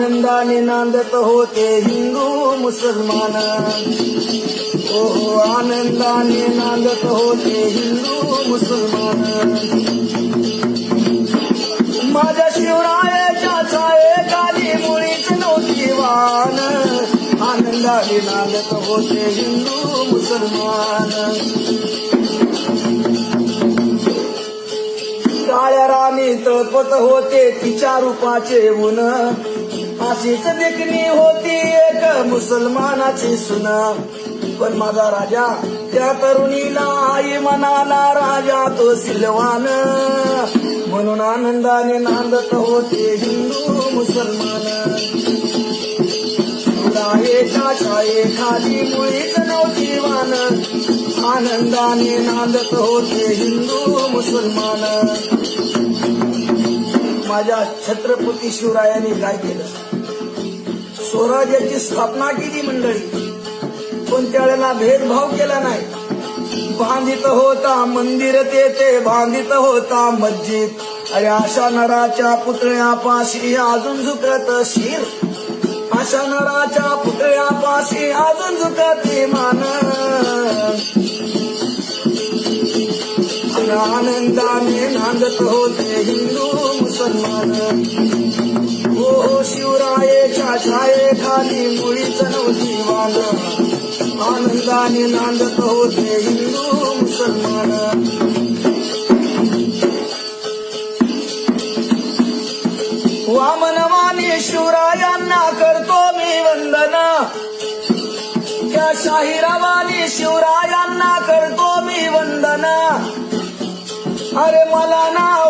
आनंदाने नांदत होते हिंदू मुसलमान. ओ आनंदाने नांदत होते हिंदू मुसलमान. माझ्या शिवरायाच्या काली मुळीच नव्हती वान आनंदाने नांदत होते हिंदू मुसलमान. काळ्या राणी तळपत होते तिच्या रूपाचे ऊन. अशीच देखणी होती एक मुसलमानाची सुना. पण माझा राजा त्या तरुणीला आई म्हणाला राजा तो सिलवान. म्हणून आनंदाने नांदत होते हिंदू मुसलमान. रायेच्या छाये मुळीच नव्हती वान. आनंदाने नांदत होते हिंदू मुसलमान. माझ्या छत्रपती शिवरायाने काय केलं? स्वराज्याची स्थापना केली मंडळी. कोणत्या वेळेला भेदभाव केला नाही. बांधित होता मंदिर तेथे बांधित होता मस्जिद. अरे आशा नराच्या पुतळ्यापाशी अजून झुकत शिर. आशा नराच्या पुतळ्यापाशी अजून झुकते मान. आनंदाने नांदत होते हिंदू मुसलमान. हो शिवरायेच्या छायेखाली मुळीच नव्हती वान आनंदाने नांदत होते हिंदू मुसलमान. वामनवाणी शिवरायांना करतो मी वंदना. त्या शाहिरावानी शिवरायांना करतो मी वंदना. अरे मला ना